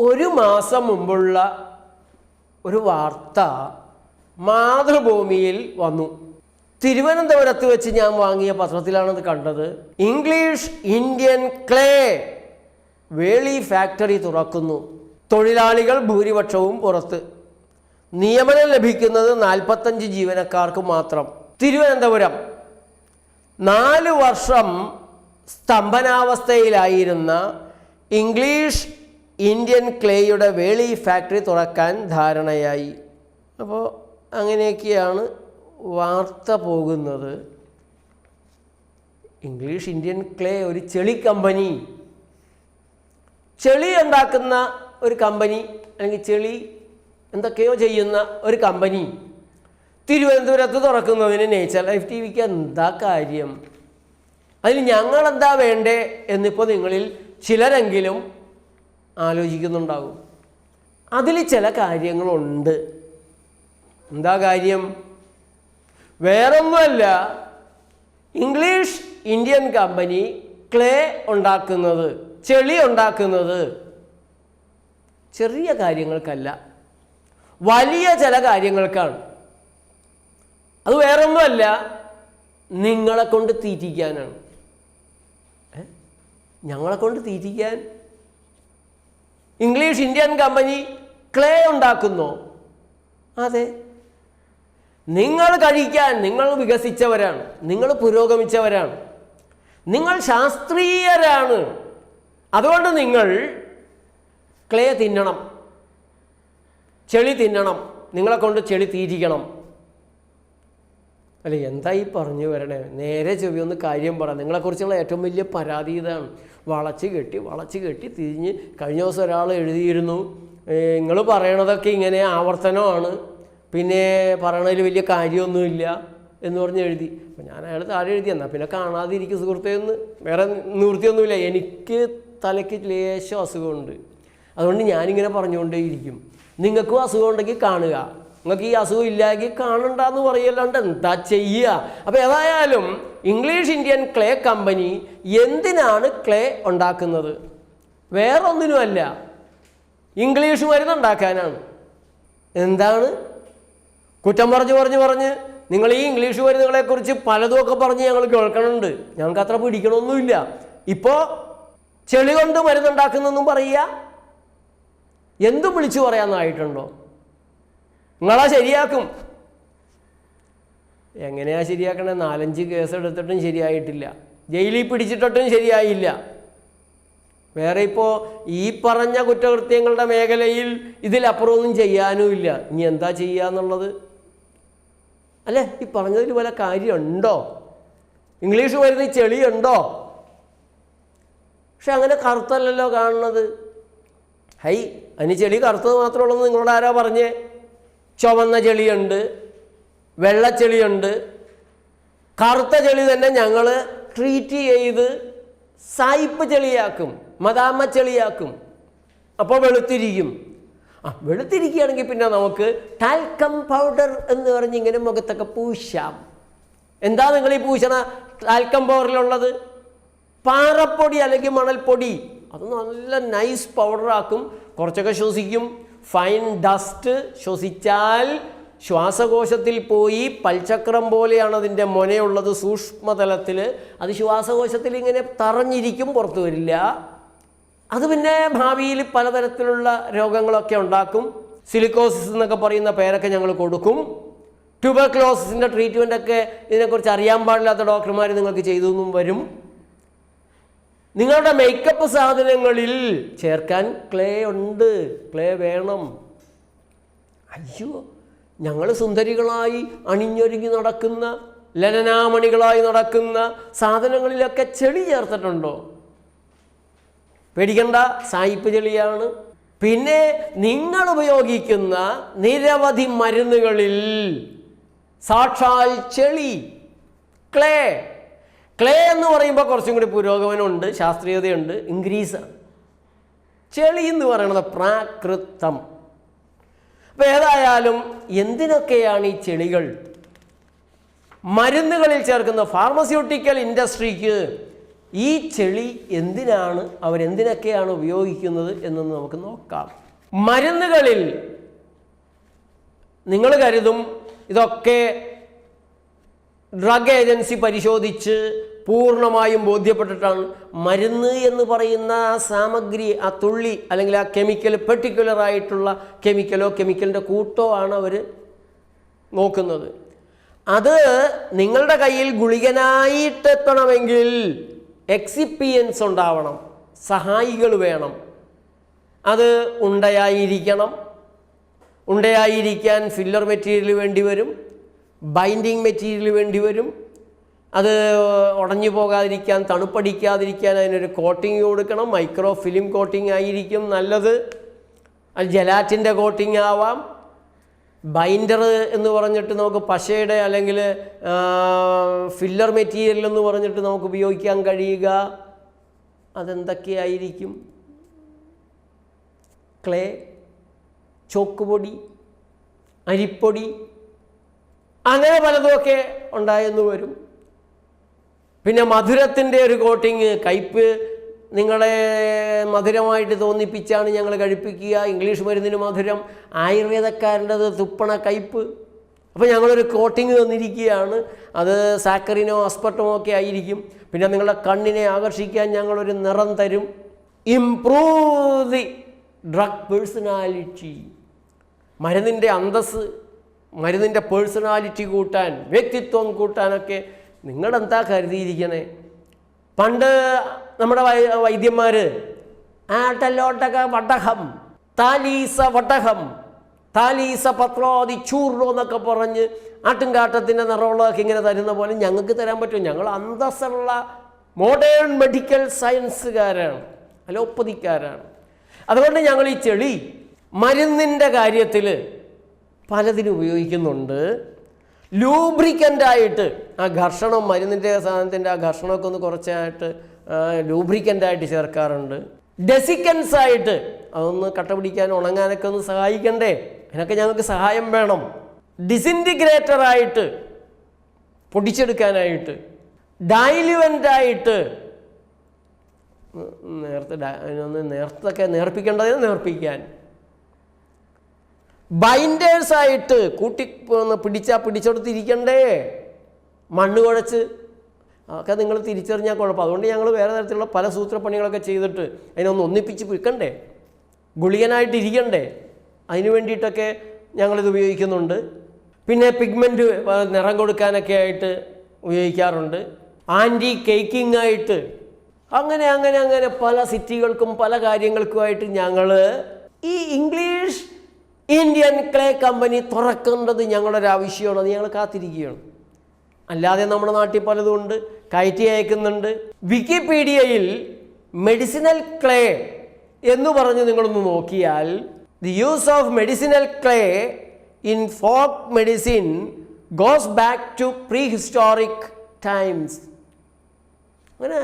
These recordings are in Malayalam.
ഒരു മാസം മുമ്പുള്ള ഒരു വാർത്ത മാതൃഭൂമിയിൽ വന്നു. തിരുവനന്തപുരത്ത് വെച്ച് ഞാൻ വാങ്ങിയ പത്രത്തിലാണത് കണ്ടത്. English Indian clay Veli factory തുറക്കുന്നു. തൊഴിലാളികൾ ഭൂരിപക്ഷവും പുറത്ത്. നിയമനം ലഭിക്കുന്നത് നാൽപ്പത്തഞ്ച് ജീവനക്കാർക്ക് മാത്രം. തിരുവനന്തപുരം നാല് വർഷം സ്തംഭനാവസ്ഥയിലായിരുന്ന ഇംഗ്ലീഷ് ഇന്ത്യൻ ക്ലേയുടെ വേളി ഫാക്ടറി തുറക്കാൻ ധാരണയായി. അപ്പോൾ അങ്ങനെയൊക്കെയാണ് വാർത്ത പോകുന്നത്. ഇംഗ്ലീഷ് ഇന്ത്യൻ ക്ലേ ഒരു ചെളി കമ്പനി. ചെളി ഉണ്ടാക്കുന്ന ഒരു കമ്പനി അല്ലെങ്കിൽ ചെളി എന്തൊക്കെയോ ചെയ്യുന്ന ഒരു കമ്പനി. തിരുവനന്തപുരത്ത് തുറക്കുന്നതിന് നേച്ചർ ലൈഫ് ടി വിക്ക് എന്താ കാര്യം? അതിൽ ഞങ്ങളെന്താ വേണ്ടേ എന്നിപ്പോൾ നിങ്ങളിൽ ചിലരെങ്കിലും ആലോചിക്കുന്നുണ്ടാകും. അതിൽ ചില കാര്യങ്ങളുണ്ട്. എന്താ കാര്യം? വേറൊന്നുമല്ല. ഇംഗ്ലീഷ് ഇന്ത്യൻ കമ്പനി ക്ലേ ഉണ്ടാക്കുന്നത് ചെളി ഉണ്ടാക്കുന്നത്. ചെറിയ കാര്യങ്ങൾക്കല്ല. വലിയ ചില കാര്യങ്ങൾക്കാണ്. അത് വേറൊന്നുമല്ല. നിങ്ങളെ കൊണ്ട് തീറ്റിക്കാനാണ്? ഞങ്ങളെ കൊണ്ട് തീറ്റിക്കാൻ ഇംഗ്ലീഷ് ഇന്ത്യൻ കമ്പനി ക്ലേ ഉണ്ടാക്കുന്നു. അതെ. നിങ്ങൾ കഴിക്കാൻ നിങ്ങൾ വികസിച്ചവരാണ്. നിങ്ങൾ പുരോഗമിച്ചവരാണ്. നിങ്ങൾ ശാസ്ത്രീയരാണ്. അതുകൊണ്ട് നിങ്ങൾ ക്ലേ തിന്നണം. ചെളി തിന്നണം. നിങ്ങളെ കൊണ്ട് ചെളി തീരിക്കണം അല്ല എന്താ ഈ പറഞ്ഞു വരണേ? നേരെ ചെവി ഒന്ന് കാര്യം പറ. നിങ്ങളെക്കുറിച്ചുള്ള ഏറ്റവും വലിയ പരാതി ഇതാണ്. വളച്ച് കെട്ടി വളച്ച് കെട്ടി തിരിഞ്ഞ് കഴിഞ്ഞ ദിവസം ഒരാൾ എഴുതിയിരുന്നു നിങ്ങൾ പറയണതൊക്കെ ഇങ്ങനെ ആവർത്തനമാണ് പിന്നെ പറയണതിൽ വലിയ കാര്യമൊന്നുമില്ല എന്ന് പറഞ്ഞ് എഴുതി. അപ്പം ഞാൻ അയാൾ താഴെ എഴുതി എന്നാൽ പിന്നെ കാണാതിരിക്കും സുഹൃത്തേ എന്ന് വേറെ നിവൃത്തിയൊന്നുമില്ല എനിക്ക് തലയ്ക്ക് ലേശം അസുഖമുണ്ട് അതുകൊണ്ട് ഞാനിങ്ങനെ പറഞ്ഞുകൊണ്ടേയിരിക്കും. നിങ്ങൾക്കും അസുഖം ഉണ്ടെങ്കിൽ കാണുക. നിങ്ങൾക്ക് ഈ അസുഖം കാണണ്ട കാണണ്ടെന്ന് പറയല്ലാണ്ട് എന്താ ചെയ്യുക അപ്പോൾ ഏതായാലും ഇംഗ്ലീഷ് ഇന്ത്യൻ ക്ലേ കമ്പനി എന്തിനാണ് ക്ലേ ഉണ്ടാക്കുന്നത്? വേറൊന്നിനുമല്ല. ഇംഗ്ലീഷ് മരുന്ന് ഉണ്ടാക്കാനാണ്. എന്താണ്? കുറ്റം പറഞ്ഞ് പറഞ്ഞു പറഞ്ഞ് നിങ്ങൾ ഈ ഇംഗ്ലീഷ് മരുന്നുകളെക്കുറിച്ച് പലതുമൊക്കെ പറഞ്ഞ് ഞങ്ങൾ കേൾക്കണുണ്ട്. ഞങ്ങൾക്ക് അത്ര പിടിക്കണമൊന്നുമില്ല ഇപ്പോൾ ചെളി കൊണ്ട് മരുന്നുണ്ടാക്കുന്നെന്നും പറയുക? എന്തും വിളിച്ചു പറയാമെന്നായിട്ടുണ്ടോ നിങ്ങളാ ശരിയാക്കും. എങ്ങനെയാ ശരിയാക്കണേ? നാലഞ്ച് കേസ് എടുത്തിട്ടും ശരിയായിട്ടില്ല. ജയിലിൽ പിടിച്ചിട്ടിട്ടും ശരിയായില്ല. വേറെ ഇപ്പോൾ ഈ പറഞ്ഞ കുറ്റകൃത്യങ്ങളുടെ മേഖലയിൽ ഇതിലപ്പുറമൊന്നും ചെയ്യാനുമില്ല ഇനി എന്താ ചെയ്യുക എന്നുള്ളത്? അല്ലേ? ഈ പറഞ്ഞതിൽ വല്ല കാര്യമുണ്ടോ? ഇംഗ്ലീഷ് വരുന്ന ചെളിയുണ്ടോ? പക്ഷെ അങ്ങനെ കറുത്തല്ലല്ലോ കാണുന്നത്. ഹൈ അതിന് ചെളി കറുത്തത് മാത്രമുള്ളൂ നിങ്ങളോട് ആരാ പറഞ്ഞേ? ചുവന്ന ചെളിയുണ്ട് വെള്ളച്ചെളിയുണ്ട് കറുത്ത ചെളി തന്നെ ഞങ്ങൾ ട്രീറ്റ് ചെയ്ത് സായിപ്പ് ചെളിയാക്കും മദാമ ചെളിയാക്കും. അപ്പോൾ വെളുത്തിരിക്കും ആ വെളുത്തിരിക്കുകയാണെങ്കിൽ പിന്നെ നമുക്ക് ടാൽക്കം പൗഡർ എന്ന് പറഞ്ഞ് ഇങ്ങനെ മുഖത്തൊക്കെ പൂശാം. എന്താ നിങ്ങൾ ഈ പൂശണ ടാൽക്കം പൗഡറിലുള്ളത് പാറപ്പൊടി അല്ലെങ്കിൽ മണൽപ്പൊടി. അത് നല്ല നൈസ് പൗഡറാക്കും കുറച്ചൊക്കെ ശ്വസിക്കും. ഫൈൻ ഡസ്റ്റ് ശ്വസിച്ചാൽ ശ്വാസകോശത്തിൽ പോയി പൽചക്രം പോലെയാണ് അതിന്റെ മൊനയുള്ളത് സൂക്ഷ്മതലത്തിൽ. അത് ശ്വാസകോശത്തിൽ ഇങ്ങനെ തറഞ്ഞിരിക്കും പുറത്തു വരില്ല. അത് പിന്നെ ഭാവിയിൽ പലതരത്തിലുള്ള രോഗങ്ങളൊക്കെ ഉണ്ടാക്കും. സിലിക്കോസിസ് എന്നൊക്കെ പറയുന്ന പേരൊക്കെ ഞങ്ങൾ കൊടുക്കും. ട്യൂബർക്ലോസിന്റെ ട്രീറ്റ്മെന്റ് ഒക്കെ ഇതിനെക്കുറിച്ച് അറിയാൻ പാടില്ലാത്ത ഡോക്ടർമാർ നിങ്ങൾക്ക് ചെയ്തു വരും. നിങ്ങളുടെ മേക്കപ്പ് സാധനങ്ങളിൽ ചേർക്കാൻ ക്ലേ ഉണ്ട്. ക്ലേ വേണം. അയ്യോ ഞങ്ങൾ സുന്ദരികളായി അണിഞ്ഞൊരുങ്ങി നടക്കുന്ന ലനനാമണികളായി നടക്കുന്ന സാധനങ്ങളിലൊക്കെ ചെളി ചേർത്തിട്ടുണ്ടോ? പേടിക്കണ്ട സായിപ്പ് ചെളിയാണ്. പിന്നെ നിങ്ങൾ ഉപയോഗിക്കുന്ന നിരവധി മരുന്നുകളിൽ സാക്ഷാൽ ചെളി ക്ലേ ക്ലേ എന്ന് പറയുമ്പോൾ കുറച്ചും കൂടി പുരോഗമനമുണ്ട് ശാസ്ത്രീയതയുണ്ട്. ഇൻക്രീസാണ് ചെളി എന്ന് പറയുന്നത് പ്രാകൃതം. അപ്പം ഏതായാലും എന്തിനൊക്കെയാണ് ഈ ചെളികൾ? മരുന്നുകളിൽ ചേർക്കുന്ന ഫാർമസ്യൂട്ടിക്കൽ ഇൻഡസ്ട്രിക്ക് ഈ ചെളി എന്തിനാണ് അവരെന്തിനൊക്കെയാണ് ഉപയോഗിക്കുന്നത് എന്നൊന്ന് നമുക്ക് നോക്കാം. മരുന്നുകളിൽ നിങ്ങൾ കരുതും ഇതൊക്കെ ഡ്രഗ് ഏജൻസി പരിശോധിച്ച് പൂർണമായും ബോധ്യപ്പെട്ടിട്ടാണ്. മരുന്ന് എന്ന് പറയുന്ന ആ സാമഗ്രി ആ തുള്ളി അല്ലെങ്കിൽ ആ കെമിക്കൽ പെർട്ടിക്കുലറായിട്ടുള്ള കെമിക്കലോ കെമിക്കലിന്റെ കൂട്ടോ ആണ് അവർ നോക്കുന്നത്. അത് നിങ്ങളുടെ കയ്യിൽ ഗുളികനായിട്ടെത്തണമെങ്കിൽ എക്സിപ്പിയൻസ് ഉണ്ടാവണം സഹായികൾ വേണം. അത് ഉണ്ടയായിരിക്കണം. ഉണ്ടയായിരിക്കാൻ ഫില്ലർ മെറ്റീരിയൽ വേണ്ടി വരും ബൈൻഡിങ് മെറ്റീരിയൽ വേണ്ടി വരും അത് ഉടഞ്ഞു പോകാതിരിക്കാൻ തണുപ്പടിക്കാതിരിക്കാൻ അതിനൊരു കോട്ടിങ് കൊടുക്കണം. മൈക്രോ ഫിലിം കോട്ടിംഗ് ആയിരിക്കും നല്ലത്. അത് ജലാറ്റിന്റെ കോട്ടിംഗ് ആവാം. ബൈൻഡർ എന്ന് പറഞ്ഞിട്ട് നമുക്ക് പശയുടെ അല്ലെങ്കിൽ ഫില്ലർ മെറ്റീരിയൽ എന്ന് പറഞ്ഞിട്ട് നമുക്ക് ഉപയോഗിക്കാൻ കഴിയുക. അതെന്തൊക്കെയായിരിക്കും? ക്ലേ ചോക്ക് പൊടി അരിപ്പൊടി അങ്ങനെ പലതുമൊക്കെ ഉണ്ടായെന്ന് വരും. പിന്നെ മധുരത്തിന്റെ ഒരു കോട്ടിങ് കയ്പ് നിങ്ങളെ മധുരമായിട്ട് തോന്നിപ്പിച്ചാണ് ഞങ്ങൾ കഴിപ്പിക്കുക. ഇംഗ്ലീഷ് മരുന്നിന് മധുരം ആയുർവേദക്കാരന്റെത് തുപ്പണ കയ്പ്. അപ്പോൾ ഞങ്ങളൊരു കോട്ടിങ് തന്നിരിക്കുകയാണ്. അത് സാക്കറിനോ അസ്പർട്ടമോ ഒക്കെ ആയിരിക്കും. പിന്നെ നിങ്ങളുടെ കണ്ണിനെ ആകർഷിക്കാൻ ഞങ്ങളൊരു നിറം തരും. Improve the drug personality. മരുന്നിന്റെ അന്തസ് മരുന്നിന്റെ പേഴ്സണാലിറ്റി കൂട്ടാൻ വ്യക്തിത്വം കൂട്ടാനൊക്കെ നിങ്ങളെന്താ കരുതിയിരിക്കണേ? പണ്ട് നമ്മുടെ വൈ വൈദ്യന്മാർ ആട്ടലോട്ടക വടഹം താലീസ വടഹം താലീസ പത്രോതി ചൂർണോ എന്നൊക്കെ പറഞ്ഞ് ആട്ടുംകാട്ടത്തിന്റെ നിറവുള്ളതൊക്കെ ഇങ്ങനെ തരുന്ന പോലെ ഞങ്ങൾക്ക് തരാൻ പറ്റും ഞങ്ങൾ അന്തസ്സുള്ള മോഡേൺ മെഡിക്കൽ സയൻസുകാരാണ് അലോപ്പതിക്കാരാണ്. അതുകൊണ്ട് ഞങ്ങൾ ഈ ചെളി മരുന്നിന്റെ കാര്യത്തിൽ പലതിനും ഉപയോഗിക്കുന്നുണ്ട്. ലൂബ്രിക്കന്റായിട്ട് ആ ഘർഷണം മരുന്നിന്റെ സാധനത്തിന്റെ ആ ഘർഷണമൊക്കെ ഒന്ന് കുറച്ചായിട്ട് ലൂബ്രിക്കന്റായിട്ട് ചേർക്കാറുണ്ട്. ഡെസിക്കൻസ് ആയിട്ട് അതൊന്ന് കട്ട പിടിക്കാൻ ഉണങ്ങാനൊക്കെ ഒന്ന് സഹായിക്കണ്ടേ? അതിനൊക്കെ ഞങ്ങൾക്ക് സഹായം വേണം. ഡിസിന്റിഗ്രേറ്റർ ആയിട്ട് പൊടിച്ചെടുക്കാനായിട്ട് ഡൈലുവന്റായിട്ട് നേരത്തെ ഡ- അതിനൊന്ന് നേർത്തൊക്കെ നേർപ്പിക്കേണ്ടതിന് നേർപ്പിക്കാൻ. ബൈൻഡേഴ്സ് ആയിട്ട് കൂട്ടി പിടിച്ചാൽ പിടിച്ചെടുത്തിരിക്കണ്ടേ മണ്ണ് കുഴച്ച്. ഒക്കെ നിങ്ങൾ തിരിച്ചറിഞ്ഞാൽ കുഴപ്പം. അതുകൊണ്ട് ഞങ്ങൾ വേറെ തരത്തിലുള്ള പല സൂത്രപ്പണികളൊക്കെ ചെയ്തിട്ട് അതിനൊന്ന് ഒന്നിപ്പിച്ച് വിൽക്കണ്ടേ ഗുളികനായിട്ട് ഇരിക്കണ്ടേ? അതിന് വേണ്ടിയിട്ടൊക്കെ ഞങ്ങളിത് ഉപയോഗിക്കുന്നുണ്ട്. പിന്നെ പിഗ്മെന്റ് നിറം കൊടുക്കാനൊക്കെ ആയിട്ട് ഉപയോഗിക്കാറുണ്ട്. ആന്റി കേക്കിംഗ് ആയിട്ട്. അങ്ങനെ അങ്ങനെ അങ്ങനെ പല സിറ്റികൾക്കും പല കാര്യങ്ങൾക്കുമായിട്ട് ഞങ്ങൾ ഈ ഇംഗ്ലീഷ് ഇന്ത്യൻ ക്ലേ കമ്പനി തുറക്കേണ്ടത് ഞങ്ങളുടെ ഒരു ആവശ്യമാണ്. അത് ഞങ്ങൾ കാത്തിരിക്കുകയാണ്. അല്ലാതെ നമ്മുടെ നാട്ടിൽ പലതും ഉണ്ട്. കയറ്റി അയക്കുന്നുണ്ട്. വിക്കിപീഡിയയിൽ മെഡിസിനൽ ക്ലേ എന്ന് പറഞ്ഞ് നിങ്ങളൊന്ന് നോക്കിയാൽ the use of medicinal clay in folk medicine goes back to prehistoric times അങ്ങനെ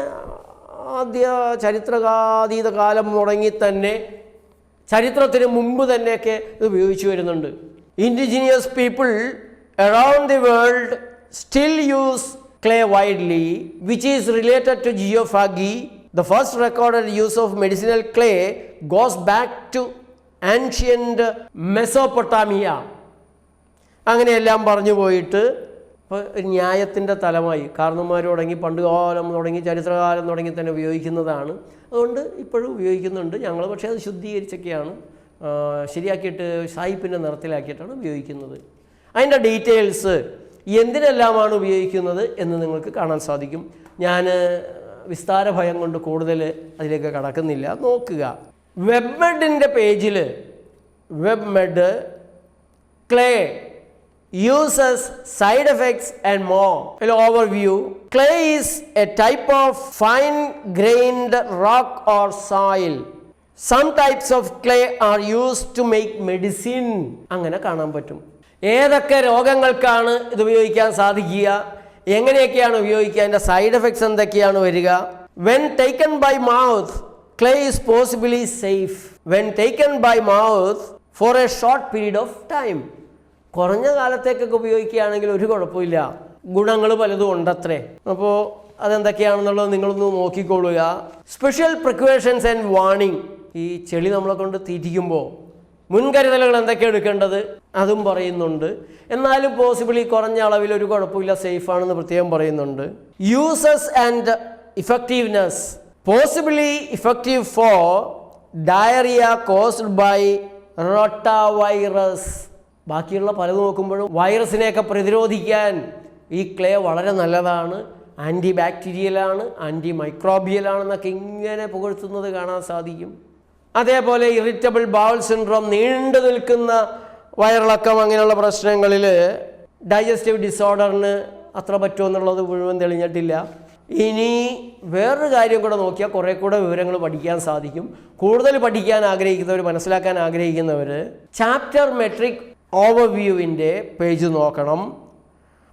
ആദ്യ ചരിത്രകാതീത കാലം തുടങ്ങി തന്നെ ചരിത്രത്തിന് മുമ്പ് തന്നെയൊക്കെ ഇത് ഉപയോഗിച്ചു വരുന്നുണ്ട്. Indigenous people around the world still use clay widely which is related to geophagy the first recorded use of medicinal clay goes back to ancient Mesopotamia അങ്ങനെയെല്ലാം പറഞ്ഞു പോയിട്ട് ഇപ്പോൾ ന്യായത്തിന്റെ തലമായി കാരണന്മാർ തുടങ്ങി പണ്ട് കാലം തുടങ്ങി ചരിത്രകാലം തുടങ്ങി തന്നെ ഉപയോഗിക്കുന്നതാണ്. അതുകൊണ്ട് ഇപ്പോഴും ഉപയോഗിക്കുന്നുണ്ട്. ഞങ്ങൾ പക്ഷേ അത് ശുദ്ധീകരിച്ചൊക്കെയാണ് ശരിയാക്കിയിട്ട് സായിപ്പിന്റെ നിറത്തിലാക്കിയിട്ടാണ് ഉപയോഗിക്കുന്നത്. അതിന്റെ ഡീറ്റെയിൽസ് എന്തിനെല്ലാമാണ് ഉപയോഗിക്കുന്നത് എന്ന് നിങ്ങൾക്ക് കാണാൻ സാധിക്കും. ഞാൻ വിസ്താര ഭയം കൊണ്ട് കൂടുതൽ അതിലേക്ക് കടക്കുന്നില്ല. നോക്കുക. വെബ്മെഡിന്റെ പേജിൽ WebMD clay uses side effects and more. An overview. Clay is a type of fine grained rock or soil. Some types of clay are used to make medicine. അങ്ങനെ കാണാൻ പറ്റും ഏതൊക്കെ രോഗങ്ങൾക്കാണ് ഇത് ഉപയോഗിക്കാൻ സാധിക്കുക എങ്ങനെയൊക്കെയാണ് ഉപയോഗിക്കുക അതിന്റെ സൈഡ് എഫക്ട്സ് എന്തൊക്കെയാണ് വരിക when taken by mouth clay is possibly safe when taken by mouth for a short period of time കുറഞ്ഞ കാലത്തേക്കൊക്കെ ഉപയോഗിക്കുകയാണെങ്കിൽ ഒരു കുഴപ്പമില്ല. ഗുണങ്ങൾ പലതും ഉണ്ടത്രേ. അപ്പോൾ അതെന്തൊക്കെയാണെന്നുള്ളത് നിങ്ങളൊന്ന് നോക്കിക്കൊള്ളുക സ്പെഷ്യൽ പ്രിക്വേഷൻസ് ആൻഡ് വാണിംഗ് ഈ ചെളി നമ്മളെ കൊണ്ട് തീറ്റിക്കുമ്പോൾ മുൻകരുതലുകൾ എന്തൊക്കെ എടുക്കേണ്ടത്? അതും പറയുന്നുണ്ട്. എന്നാലും പോസിബിളി കുറഞ്ഞ അളവിൽ ഒരു കുഴപ്പമില്ല സേഫ് ആണെന്ന് പ്രത്യേകം പറയുന്നുണ്ട്. Uses and effectiveness possibly effective for diarrhoea caused by rotavirus ബാക്കിയുള്ള പലത് നോക്കുമ്പോഴും വൈറസിനെയൊക്കെ പ്രതിരോധിക്കാൻ ഈ ക്ലേ വളരെ നല്ലതാണ്. ആന്റി ബാക്ടീരിയലാണ് ആന്റി മൈക്രോബിയലാണെന്നൊക്കെ ഇങ്ങനെ പുകഴ്ത്തുന്നത് കാണാൻ സാധിക്കും. അതേപോലെ ഇറിറ്റബിൾ ബൗൾ സിൻഡ്രോം നീണ്ടു നിൽക്കുന്ന വയറിളക്കം അങ്ങനെയുള്ള പ്രശ്നങ്ങളിൽ ഡൈജസ്റ്റീവ് ഡിസോർഡറിന് അത്ര പറ്റുമോ എന്നുള്ളത് മുഴുവൻ തെളിഞ്ഞിട്ടില്ല. ഇനി വേറൊരു കാര്യം കൂടെ നോക്കിയാൽ കുറേ കൂടെ വിവരങ്ങൾ പഠിക്കാൻ സാധിക്കും. കൂടുതൽ പഠിക്കാൻ ആഗ്രഹിക്കുന്നവർ മനസ്സിലാക്കാൻ ആഗ്രഹിക്കുന്നവർ ചാപ്റ്റർ മെട്രിക് ഓവർവ്യൂവിന്റെ പേജ് നോക്കണം.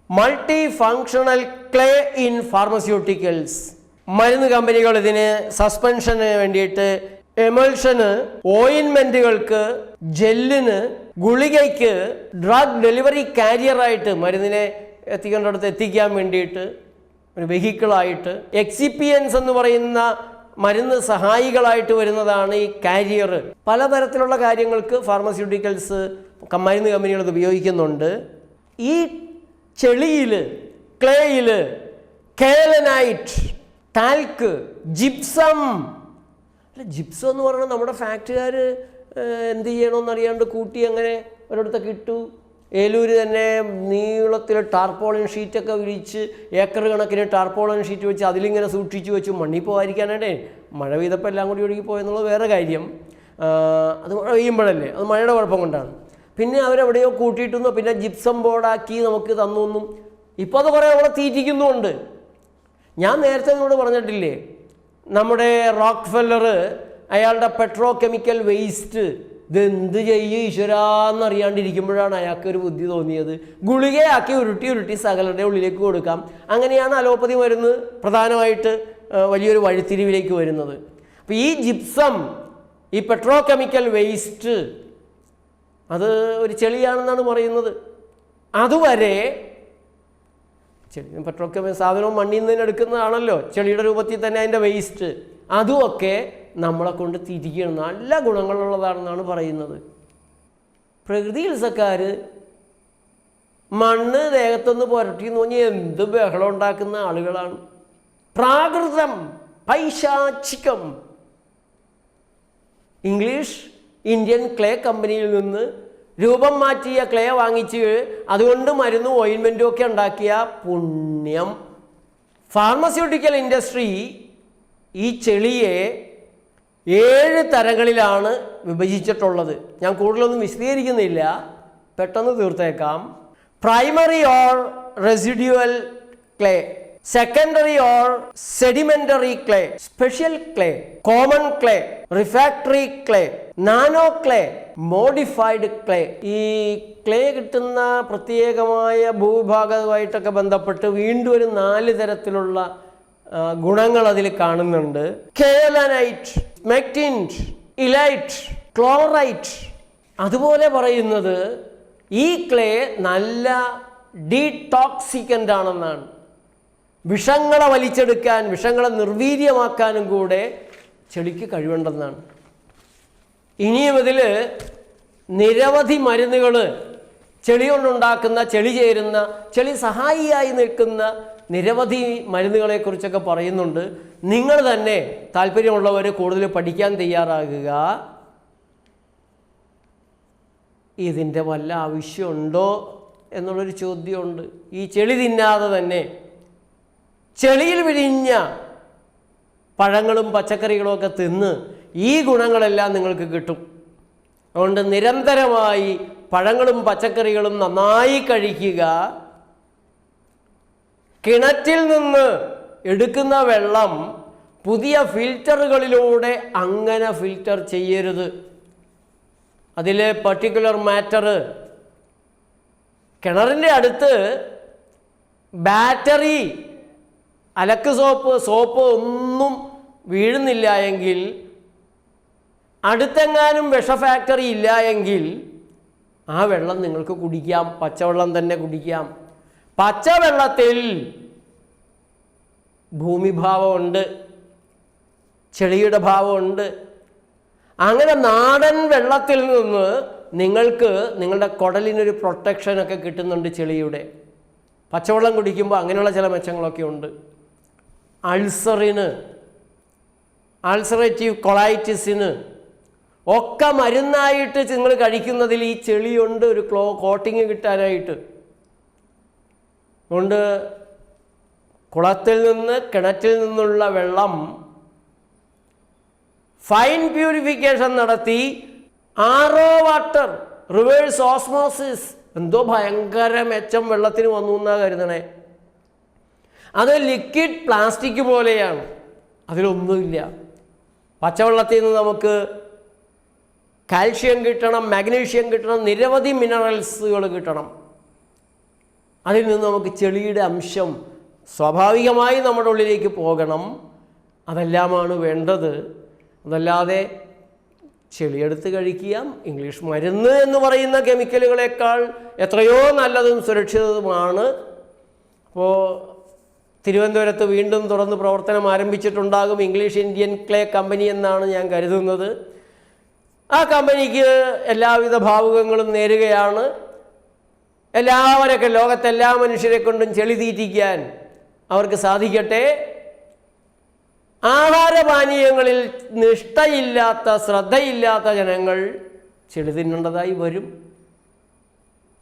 Multi functional clay in pharmaceuticals മരുന്ന് കമ്പനികൾ ഇതിന് സസ്പെൻഷന് വേണ്ടിയിട്ട് എമൽഷന് ഓയിൻമെന്റുകൾക്ക് ജെല്ലിന് ഗുളികയ്ക്ക് ഡ്രഗ് ഡെലിവറി കാരിയറായിട്ട് മരുന്നിനെ എത്തിക്കേണ്ടടുത്ത് എത്തിക്കാൻ വേണ്ടിയിട്ട് ഒരു വെഹിക്കിളായിട്ട് എക്സിപ്പിയൻസ് എന്ന് പറയുന്ന മരുന്ന് സഹായികളായിട്ട് വരുന്നതാണ് ഈ കാരിയർ പലതരത്തിലുള്ള കാര്യങ്ങൾക്ക് ഫാർമസ്യൂട്ടിക്കൽസ് മരുന്ന് കമ്പനികൾ അത് ഉപയോഗിക്കുന്നുണ്ട്. ഈ ചെളിയിൽ ക്ലേയിൽ കേലനൈറ്റ് ടാൽക്ക് ജിപ്സം. അല്ല ജിപ്സം എന്ന് പറയുന്നത് നമ്മുടെ ഫാക്ടറിക്കാർ എന്ത് ചെയ്യണമെന്നറിയാണ്ട് കൂട്ടി അങ്ങനെ ഒരിടത്തൊക്കെ ഇട്ടു. ഏലൂര് തന്നെ നീളത്തിൽ ടാർപോളിൻ ഷീറ്റൊക്കെ വിരിച്ച് ഏക്കർ കണക്കിന് ടാർപോളിൻ ഷീറ്റ് വെച്ച് അതിലിങ്ങനെ സൂക്ഷിച്ചു വെച്ചു മണ്ണിൽ പോകാതിരിക്കാനായിട്ടേ മഴ പെയ്തപ്പോൾ എല്ലാം കൂടി ഒഴുകി പോയെന്നുള്ളത് വേറെ കാര്യം. അത് മഴ പെയ്യുമ്പോഴല്ലേ? അത് മഴയുടെ കുഴപ്പം കൊണ്ടാണ്. പിന്നെ അവരെവിടെയോ കൂട്ടിയിട്ടുന്നോ പിന്നെ ജിപ്സം ബോർഡാക്കി നമുക്ക് തന്നൊന്നും ഇപ്പോൾ അത് കുറേ അവിടെ തീറ്റിക്കുന്നുമുണ്ട്. ഞാൻ നേരത്തെ നിങ്ങളോട് പറഞ്ഞിട്ടില്ലേ നമ്മുടെ റോക്ക് ഫെല്ലർ അയാളുടെ പെട്രോ കെമിക്കൽ വേസ്റ്റ് ഇത് എന്ത് ചെയ്യും ഈശ്വരാന്നറിയാണ്ടിരിക്കുമ്പോഴാണ് അയാൾക്ക് ഒരു ബുദ്ധി തോന്നിയത്. ഗുളികയാക്കി ഉരുട്ടി ഉരുട്ടി സകലരുടെ ഉള്ളിലേക്ക് കൊടുക്കാം. അങ്ങനെയാണ് അലോപ്പതി മരുന്ന് പ്രധാനമായിട്ട് വലിയൊരു വഴിത്തിരിവിലേക്ക് വരുന്നത്. അപ്പോൾ ഈ ജിപ്സം ഈ പെട്രോ കെമിക്കൽ വേസ്റ്റ് അത് ഒരു ചെളിയാണെന്നാണ് പറയുന്നത്. അതുവരെ ചെളി പെട്രോക്കെമിക്കൽ സാധനവും മണ്ണിൽ നിന്ന് എടുക്കുന്നതാണല്ലോ. ചെളിയുടെ രൂപത്തിൽ തന്നെ അതിന്റെ വേസ്റ്റ് അതുമൊക്കെ നമ്മളെ കൊണ്ട് തിരികെ നല്ല ഗുണങ്ങളുള്ളതാണെന്നാണ് പറയുന്നത്. പ്രകൃതി ചികിത്സക്കാർ മണ്ണ് ദേഹത്തൊന്ന് പുരട്ടി എന്ന് പറഞ്ഞാൽ എന്ത് ബഹളം ഉണ്ടാക്കുന്ന ആളുകളാണ്. പ്രാകൃതം പൈശാചികം. ഇംഗ്ലീഷ് ഇന്ത്യൻ ക്ലേ കമ്പനിയിൽ നിന്ന് രൂപം മാറ്റിയ ക്ലേ വാങ്ങിച്ച് അതുകൊണ്ട് മരുന്നും ഓയിൻമെന്റും ഒക്കെ ഉണ്ടാക്കിയ പുണ്യം. ഫാർമസ്യൂട്ടിക്കൽ ഇൻഡസ്ട്രി ഈ ചെളിയെ ഏഴ് തരങ്ങളിലാണ് വിഭജിച്ചിട്ടുള്ളത്. ഞാൻ കൂടുതലൊന്നും വിശദീകരിക്കുന്നില്ല. പെട്ടെന്ന് തീർത്തേക്കാം. Primary or residual clay secondary or sedimentary clay special clay common clay refractory clay nano clay modified clay ഈ ക്ലേ കിട്ടുന്ന പ്രത്യേകമായ ഭൂഭാഗവുമായിട്ടൊക്കെ ബന്ധപ്പെട്ട് വീണ്ടും ഒരു നാല് തരത്തിലുള്ള ഗുണങ്ങൾ അതിൽ കാണുന്നുണ്ട്. കേലനൈറ്റ് മെക്റ്റിന്റ് ഇലൈറ്റ് ക്ലോറൈറ്റ് അതുപോലെ പറയുന്നത് ഈ ക്ലേ നല്ല ഡീടോക്സിക്കന്റ് ആണെന്നാണ്. വിഷങ്ങളെ വലിച്ചെടുക്കാൻ വിഷങ്ങളെ നിർവീര്യമാക്കാനും കൂടെ ചെളിക്ക് കഴിവുണ്ടെന്നാണ് ഇനിയും ഇതിൽ നിരവധി മരുന്നുകൾ ചെളി കൊണ്ടുണ്ടാക്കുന്ന ചെളി ചേരുന്ന ചെളി സഹായിയായി നിൽക്കുന്ന നിരവധി മരുന്നുകളെക്കുറിച്ചൊക്കെ പറയുന്നുണ്ട്. നിങ്ങൾ തന്നെ താല്പര്യമുള്ളവർ കൂടുതൽ പഠിക്കാൻ തയ്യാറാകുക. ഇതിന്റെ വല്ല ആവശ്യമുണ്ടോ എന്നുള്ളൊരു ചോദ്യമുണ്ട്. ഈ ചെളി തിന്നാതെ തന്നെ ചെളിയിൽ വിഴിഞ്ഞ പഴങ്ങളും പച്ചക്കറികളും ഒക്കെ തിന്ന് ഈ ഗുണങ്ങളെല്ലാം നിങ്ങൾക്ക് കിട്ടും. അതുകൊണ്ട് നിരന്തരമായി പഴങ്ങളും പച്ചക്കറികളും നന്നായി കഴിക്കുക. കിണറ്റിൽ നിന്ന് എടുക്കുന്ന വെള്ളം പുതിയ ഫിൽറ്ററുകളിലൂടെ അങ്ങനെ ഫിൽറ്റർ ചെയ്യരുത്. അതിലെ പർട്ടിക്കുലർ മാറ്റർ കിണറിന്റെ അടുത്ത് ബാറ്ററി അലക്ക് സോപ്പ് സോപ്പ് ഒന്നും വീഴുന്നില്ല എങ്കിൽ അടുത്തെങ്ങാനും വിഷ ഫാക്ടറി ഇല്ല എങ്കിൽ ആ വെള്ളം നിങ്ങൾക്ക് കുടിക്കാം പച്ചവെള്ളം തന്നെ കുടിക്കാം. പച്ചവെള്ളത്തിൽ ഭൂമിഭാവമുണ്ട് ചെളിയുടെ ഭാവമുണ്ട്. അങ്ങനെ നാടൻ വെള്ളത്തിൽ നിന്ന് നിങ്ങൾക്ക് നിങ്ങളുടെ കുടലിനൊരു പ്രൊട്ടക്ഷനൊക്കെ കിട്ടുന്നുണ്ട് ചെളിയുടെ. പച്ചവെള്ളം കുടിക്കുമ്പോൾ അങ്ങനെയുള്ള ചില മെച്ചങ്ങളൊക്കെ ഉണ്ട്. അൾസറിന് അൾസറേറ്റീവ് കൊളൈറ്റിസിന് ഒക്കെ മരുന്നായിട്ട് നിങ്ങൾ കഴിക്കുന്നതിൽ ഈ ചെളിയുണ്ട് ഒരു ക്ലോ കോട്ടിങ് കിട്ടാനായിട്ട്. അതുകൊണ്ട് കുളത്തിൽ നിന്ന് കിണറ്റിൽ നിന്നുള്ള വെള്ളം ഫൈൻ പ്യൂരിഫിക്കേഷൻ നടത്തി ആറോ വാട്ടർ റിവേഴ്സ് ഓസ്മോസിസ് എന്തോ ഭയങ്കര മെച്ചം വെള്ളത്തിന് വന്നു എന്നാ കരുതണേ. അത് ലിക്വിഡ് പ്ലാസ്റ്റിക് പോലെയാണ്. അതിലൊന്നുമില്ല. പച്ചവെള്ളത്തിൽ നിന്ന് നമുക്ക് കാൽഷ്യം കിട്ടണം മാഗ്നീഷ്യം കിട്ടണം നിരവധി മിനറൽസുകൾ കിട്ടണം. അതിൽ നിന്ന് നമുക്ക് ചെളിയുടെ അംശം സ്വാഭാവികമായി നമ്മുടെ ഉള്ളിലേക്ക് പോകണം. അതെല്ലാമാണ് വേണ്ടത്. അതല്ലാതെ ചെളിയെടുത്ത് കഴിക്കുക ഇംഗ്ലീഷ് മരുന്ന് എന്ന് പറയുന്ന കെമിക്കലുകളേക്കാൾ എത്രയോ നല്ലതും സുരക്ഷിതവുമാണ് അപ്പോൾ തിരുവനന്തപുരത്ത് വീണ്ടും തുറന്ന് പ്രവർത്തനം ആരംഭിച്ചിട്ടുണ്ടാകും. ഇംഗ്ലീഷ് ഇന്ത്യൻ ക്ലേ കമ്പനി എന്നാണ് ഞാൻ കരുതുന്നത്. ആ കമ്പനിക്ക് എല്ലാവിധ ഭാവുകങ്ങളും നേരുകയാണ്. എല്ലാവരൊക്കെ ലോകത്തെല്ലാ മനുഷ്യരെ കൊണ്ടും ചെളി തീറ്റിക്കാൻ അവർക്ക് സാധിക്കട്ടെ. ആഹാരപാനീയങ്ങളിൽ നിഷ്ഠയില്ലാത്ത ശ്രദ്ധയില്ലാത്ത ജനങ്ങൾ ചെളി തിന്നേണ്ടതായി വരും.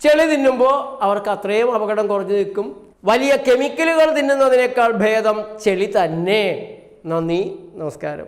ചെളി തിന്നുമ്പോൾ അവർക്ക് അത്രയും അപകടം കുറഞ്ഞു നിൽക്കും. വലിയ കെമിക്കലുകൾ തിന്നുന്നതിനേക്കാൾ ഭേദം ചെളി തന്നെ. നന്ദി നമസ്കാരം.